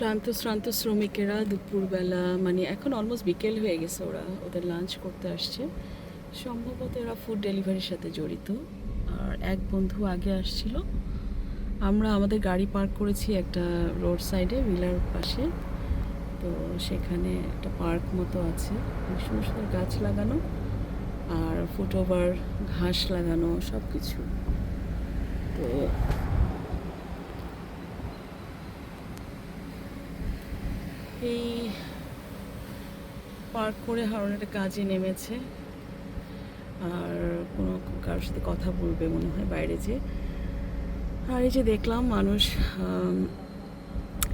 ক্লান্ত, শ্রান্ত শ্রমিকেরা দুপুরবেলা মানে এখন অলমোস্ট বিকেল হয়ে গেছে ওরা, ওদের লাঞ্চ করতে আসছে। সম্ভবত এরা ফুড ডেলিভারির সাথে জড়িত। আর এক বন্ধু আগে আসছিল। আমরা আমাদের গাড়ি পার্ক করেছি একটা রোড সাইডে ভিলার পাশে। তো সেখানে একটা পার্ক মতো আছে। সুন্দর সুন্দর গাছ লাগানো আর ফুটওভার ঘাস লাগানো সব কিছু তো এই পার্ক করে হারুন একটা কাজে নেমেছে। আর কোনো কারোর সাথে কথা বলবে মনে হয় বাইরে যে আর এই যে দেখলাম মানুষ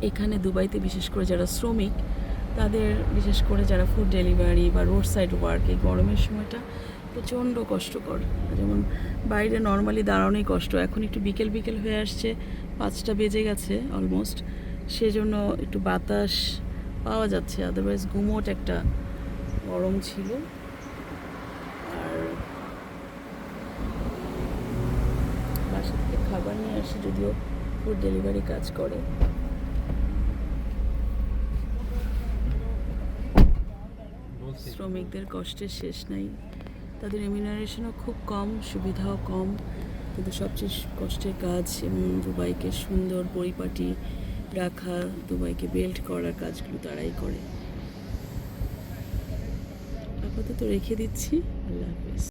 এখানে দুবাইতে বিশেষ করে যারা শ্রমিক, তাদের বিশেষ করে যারা ফুড ডেলিভারি বা রোড সাইড ওয়ার্ক এই গরমের সময়টা প্রচণ্ড কষ্টকর। যেমন বাইরে নর্মালি দাঁড়ানোই কষ্ট। এখন একটু বিকেল বিকেল হয়ে আসছে, পাঁচটা বেজে গেছে অলমোস্ট সেজন্য একটু বাতাস পাওয়া যাচ্ছে আদারওয়াইজ গুমোট একটা গরম ছিল। আর বাসা থেকে খাবার নিয়ে আসে যদিও ফুড ডেলিভারি কাজ করে। শ্রমিকদের কষ্টের শেষ নাই। তাদের রেমিনারেশনও খুব কম সুবিধাও কম। কিন্তু সবচেয়ে কষ্টের কাজ এবং দুবাইকে সুন্দর পরিপাটি রাখা দুবাইকে বেল্ট করার কাজগুলো তারাই করে। আপাতত রেখে দিচ্ছি। আল্লাহ হাফিজ।